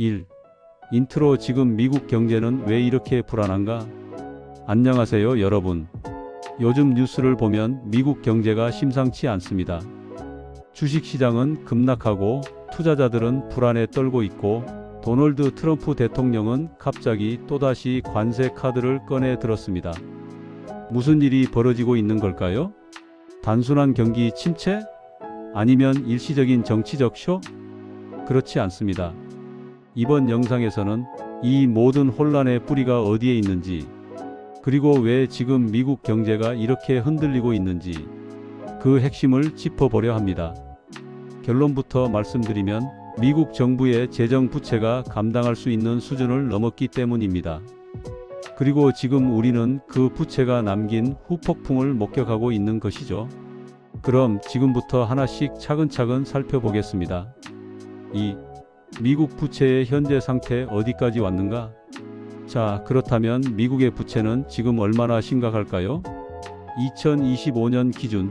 1. 인트로 지금 미국 경제는 왜 이렇게 불안한가? 안녕하세요, 여러분. 요즘 뉴스를 보면 미국 경제가 심상치 않습니다. 주식 시장은 급락하고 투자자들은 불안에 떨고 있고 도널드 트럼프 대통령은 갑자기 또다시 관세 카드를 꺼내 들었습니다. 무슨 일이 벌어지고 있는 걸까요? 단순한 경기 침체? 아니면 일시적인 정치적 쇼? 그렇지 않습니다. 이번 영상에서는 이 모든 혼란의 뿌리가 어디에 있는지, 그리고 왜 지금 미국 경제가 이렇게 흔들리고 있는지, 그 핵심을 짚어보려 합니다. 결론부터 말씀드리면 미국 정부의 재정 부채가 감당할 수 있는 수준을 넘었기 때문입니다. 그리고 지금 우리는 그 부채가 남긴 후폭풍을 목격하고 있는 것이죠. 그럼 지금부터 하나씩 차근차근 살펴보겠습니다. 2. 미국 부채의 현재 상태 어디까지 왔는가? 자, 그렇다면 미국의 부채는 지금 얼마나 심각할까요? 2025년 기준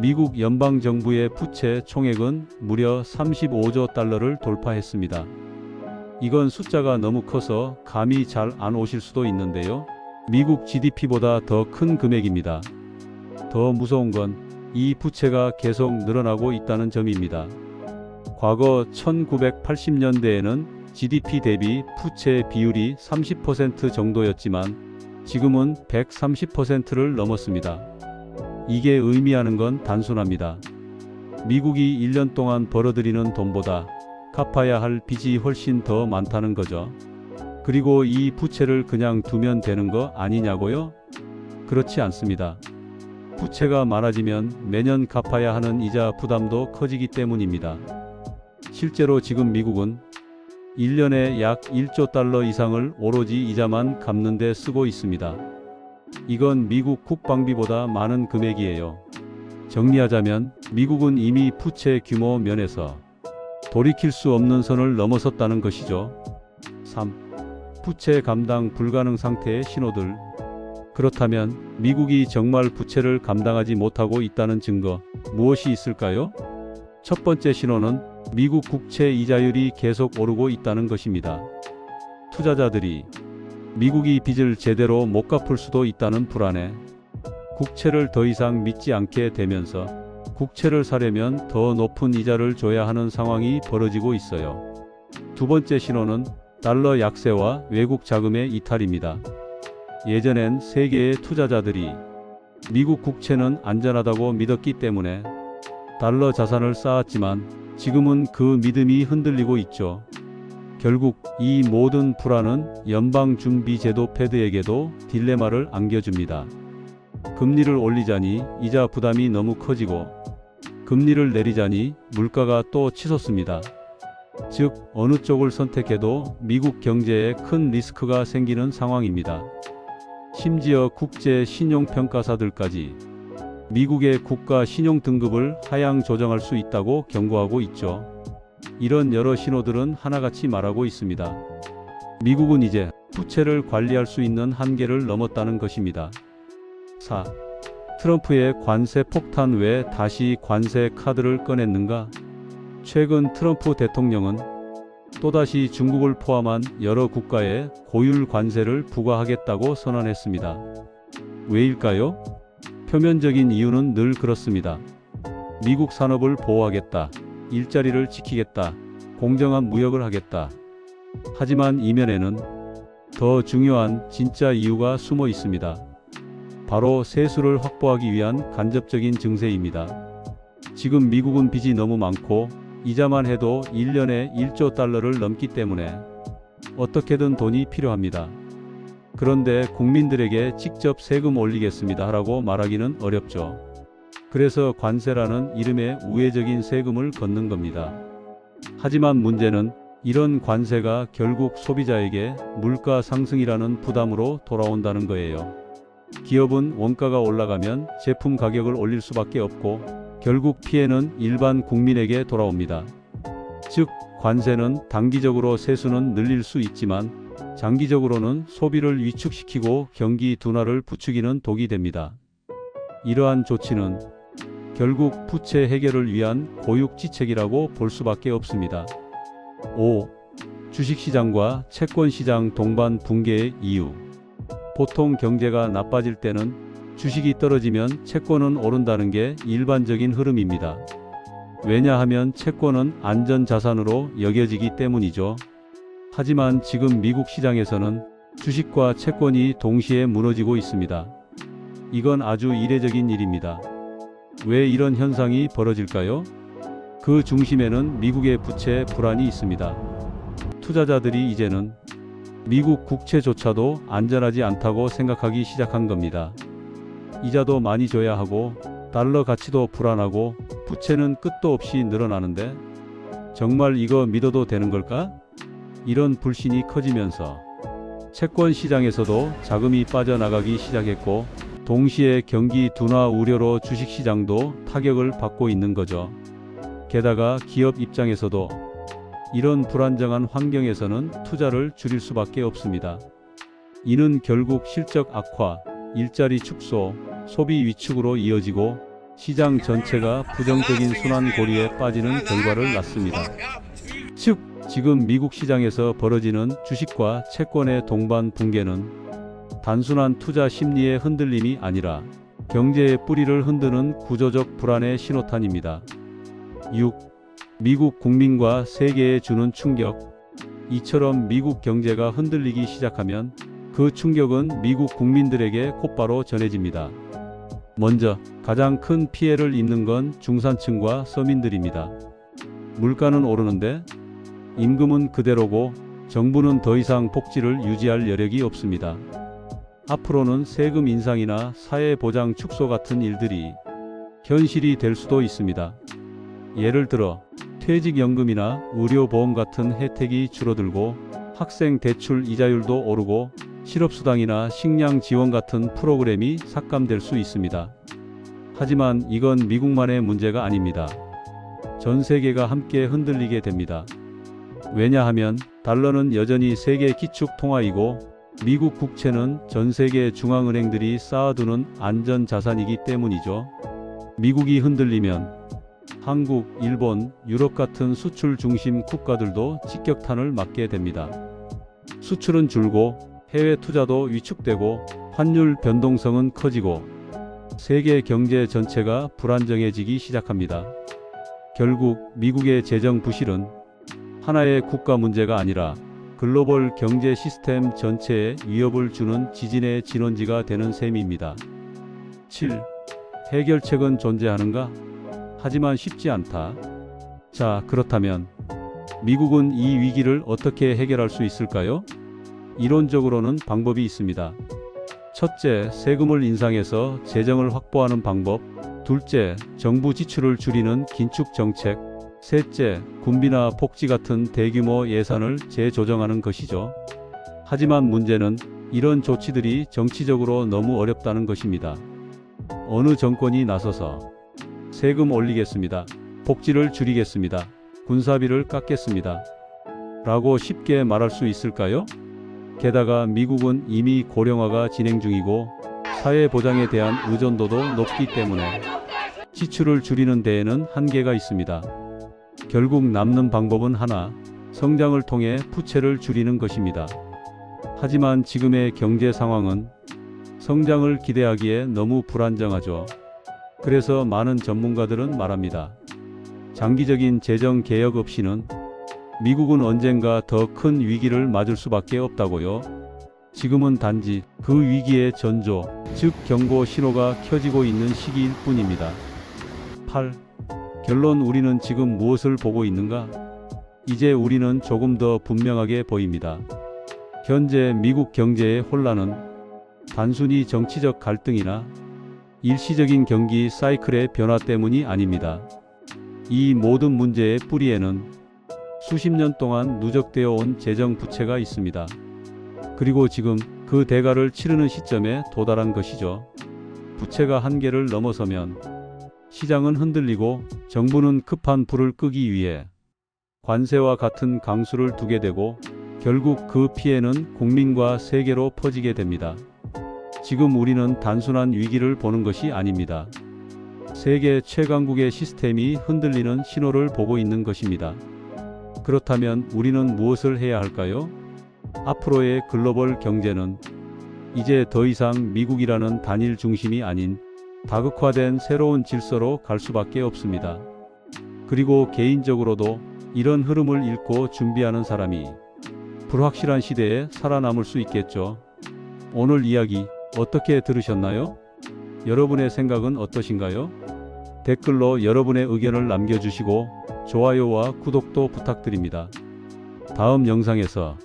미국 연방 정부의 부채 총액은 무려 35조 달러를 돌파했습니다. 이건 숫자가 너무 커서 감이 잘 안 오실 수도 있는데요. 미국 GDP보다 더 큰 금액입니다. 더 무서운 건 이 부채가 계속 늘어나고 있다는 점입니다. 과거 1980년대에는 GDP 대비 부채 비율이 30% 정도였지만 지금은 130%를 넘었습니다. 이게 의미하는 건 단순합니다. 미국이 1년 동안 벌어들이는 돈보다 갚아야 할 빚이 훨씬 더 많다는 거죠. 그리고 이 부채를 그냥 두면 되는 거 아니냐고요? 그렇지 않습니다. 부채가 많아지면 매년 갚아야 하는 이자 부담도 커지기 때문입니다. 실제로 지금 미국은 1년에 약 1조 달러 이상을 오로지 이자만 갚는 데 쓰고 있습니다. 이건 미국 국방비보다 많은 금액이에요. 정리하자면 미국은 이미 부채 규모 면에서 돌이킬 수 없는 선을 넘어섰다는 것이죠. 3. 부채 감당 불가능 상태의 신호들. 그렇다면 미국이 정말 부채를 감당하지 못하고 있다는 증거 무엇이 있을까요? 첫 번째 신호는 미국 국채 이자율이 계속 오르고 있다는 것입니다. 투자자들이 미국이 빚을 제대로 못 갚을 수도 있다는 불안에 국채를 더 이상 믿지 않게 되면서 국채를 사려면 더 높은 이자를 줘야 하는 상황이 벌어지고 있어요. 두 번째 신호는 달러 약세와 외국 자금의 이탈입니다. 예전엔 세계의 투자자들이 미국 국채는 안전하다고 믿었기 때문에 달러 자산을 쌓았지만 지금은 그 믿음이 흔들리고 있죠. 결국 이 모든 불안은 연방준비제도 패드에게도 딜레마를 안겨줍니다. 금리를 올리자니 이자 부담이 너무 커지고 금리를 내리자니 물가가 또 치솟습니다. 즉 어느 쪽을 선택해도 미국 경제에 큰 리스크가 생기는 상황입니다. 심지어 국제 신용평가사들까지 미국의 국가 신용 등급을 하향 조정할 수 있다고 경고하고 있죠. 이런 여러 신호들은 하나같이 말하고 있습니다. 미국은 이제 부채를 관리할 수 있는 한계를 넘었다는 것입니다. 4. 트럼프의 관세 폭탄 왜 다시 관세 카드를 꺼냈는가? 최근 트럼프 대통령은 또다시 중국을 포함한 여러 국가에 고율 관세를 부과하겠다고 선언했습니다. 왜일까요? 표면적인 이유는 늘 그렇습니다. 미국 산업을 보호하겠다. 일자리를 지키겠다. 공정한 무역을 하겠다. 하지만 이면에는 더 중요한 진짜 이유가 숨어 있습니다. 바로 세수를 확보하기 위한 간접적인 증세입니다. 지금 미국은 빚이 너무 많고 이자만 해도 1년에 1조 달러를 넘기 때문에 어떻게든 돈이 필요합니다. 그런데 국민들에게 직접 세금 올리겠습니다 하라고 말하기는 어렵죠. 그래서 관세라는 이름의 우회적인 세금을 걷는 겁니다. 하지만 문제는 이런 관세가 결국 소비자에게 물가 상승이라는 부담으로 돌아온다는 거예요. 기업은 원가가 올라가면 제품 가격을 올릴 수밖에 없고 결국 피해는 일반 국민에게 돌아옵니다. 즉, 관세는 단기적으로 세수는 늘릴 수 있지만 장기적으로는 소비를 위축시키고 경기 둔화를 부추기는 독이 됩니다. 이러한 조치는 결국 부채 해결을 위한 고육지책이라고 볼 수밖에 없습니다. 5. 주식시장과 채권시장 동반 붕괴의 이유. 보통 경제가 나빠질 때는 주식이 떨어지면 채권은 오른다는 게 일반적인 흐름입니다. 왜냐하면 채권은 안전자산으로 여겨지기 때문이죠. 하지만 지금 미국 시장에서는 주식과 채권이 동시에 무너지고 있습니다. 이건 아주 이례적인 일입니다. 왜 이런 현상이 벌어질까요? 그 중심에는 미국의 부채 불안이 있습니다. 투자자들이 이제는 미국 국채조차도 안전하지 않다고 생각하기 시작한 겁니다. 이자도 많이 줘야 하고 달러 가치도 불안하고 부채는 끝도 없이 늘어나는데 정말 이거 믿어도 되는 걸까? 이런 불신이 커지면서 채권 시장에서도 자금이 빠져나가기 시작했고 동시에 경기 둔화 우려로 주식 시장도 타격을 받고 있는 거죠. 게다가 기업 입장에서도 이런 불안정한 환경에서는 투자를 줄일 수밖에 없습니다. 이는 결국 실적 악화, 일자리 축소, 소비 위축으로 이어지고 시장 전체가 부정적인 순환 고리에 빠지는 결과를 낳습니다. 즉, 지금 미국 시장에서 벌어지는 주식과 채권의 동반 붕괴는 단순한 투자 심리의 흔들림이 아니라 경제의 뿌리를 흔드는 구조적 불안의 신호탄입니다. 6. 미국 국민과 세계에 주는 충격. 이처럼 미국 경제가 흔들리기 시작하면 그 충격은 미국 국민들에게 곧바로 전해집니다. 먼저 가장 큰 피해를 입는 건 중산층과 서민들입니다. 물가는 오르는데 임금은 그대로고 정부는 더 이상 복지를 유지할 여력이 없습니다. 앞으로는 세금 인상이나 사회보장 축소 같은 일들이 현실이 될 수도 있습니다. 예를 들어 퇴직연금이나 의료보험 같은 혜택이 줄어들고 학생 대출 이자율도 오르고 실업수당이나 식량 지원 같은 프로그램이 삭감될 수 있습니다. 하지만 이건 미국만의 문제가 아닙니다. 전 세계가 함께 흔들리게 됩니다. 왜냐하면 달러는 여전히 세계 기축 통화이고 미국 국채는 전 세계 중앙은행들이 쌓아두는 안전 자산이기 때문이죠. 미국이 흔들리면 한국, 일본, 유럽 같은 수출 중심 국가들도 직격탄을 맞게 됩니다. 수출은 줄고 해외 투자도 위축되고 환율 변동성은 커지고 세계 경제 전체가 불안정해지기 시작합니다. 결국 미국의 재정 부실은 하나의 국가 문제가 아니라 글로벌 경제 시스템 전체에 위협을 주는 지진의 진원지가 되는 셈입니다. 7. 해결책은 존재하는가? 하지만 쉽지 않다. 자, 그렇다면 미국은 이 위기를 어떻게 해결할 수 있을까요? 이론적으로는 방법이 있습니다. 첫째, 세금을 인상해서 재정을 확보하는 방법. 둘째, 정부 지출을 줄이는 긴축 정책. 셋째, 군비나 복지 같은 대규모 예산을 재조정하는 것이죠. 하지만 문제는 이런 조치들이 정치적으로 너무 어렵다는 것입니다. 어느 정권이 나서서 세금 올리겠습니다. 복지를 줄이겠습니다. 군사비를 깎겠습니다. 라고 쉽게 말할 수 있을까요? 게다가 미국은 이미 고령화가 진행 중이고 사회보장에 대한 의존도도 높기 때문에 지출을 줄이는 데에는 한계가 있습니다. 결국 남는 방법은 하나, 성장을 통해 부채를 줄이는 것입니다. 하지만 지금의 경제 상황은 성장을 기대하기에 너무 불안정하죠. 그래서 많은 전문가들은 말합니다. 장기적인 재정 개혁 없이는 미국은 언젠가 더 큰 위기를 맞을 수밖에 없다고요. 지금은 단지 그 위기의 전조, 즉 경고 신호가 켜지고 있는 시기일 뿐입니다. 8. 결론 우리는 지금 무엇을 보고 있는가? 이제 우리는 조금 더 분명하게 보입니다. 현재 미국 경제의 혼란은 단순히 정치적 갈등이나 일시적인 경기 사이클의 변화 때문이 아닙니다. 이 모든 문제의 뿌리에는 수십 년 동안 누적되어 온 재정 부채가 있습니다. 그리고 지금 그 대가를 치르는 시점에 도달한 것이죠. 부채가 한계를 넘어서면 시장은 흔들리고 정부는 급한 불을 끄기 위해 관세와 같은 강수를 두게 되고 결국 그 피해는 국민과 세계로 퍼지게 됩니다. 지금 우리는 단순한 위기를 보는 것이 아닙니다. 세계 최강국의 시스템이 흔들리는 신호를 보고 있는 것입니다. 그렇다면 우리는 무엇을 해야 할까요? 앞으로의 글로벌 경제는 이제 더 이상 미국이라는 단일 중심이 아닌 다극화된 새로운 질서로 갈 수밖에 없습니다. 그리고 개인적으로도 이런 흐름을 읽고 준비하는 사람이 불확실한 시대에 살아남을 수 있겠죠. 오늘 이야기 어떻게 들으셨나요? 여러분의 생각은 어떠신가요? 댓글로 여러분의 의견을 남겨주시고 좋아요와 구독도 부탁드립니다. 다음 영상에서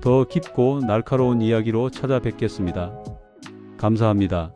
더 깊고 날카로운 이야기로 찾아뵙겠습니다. 감사합니다.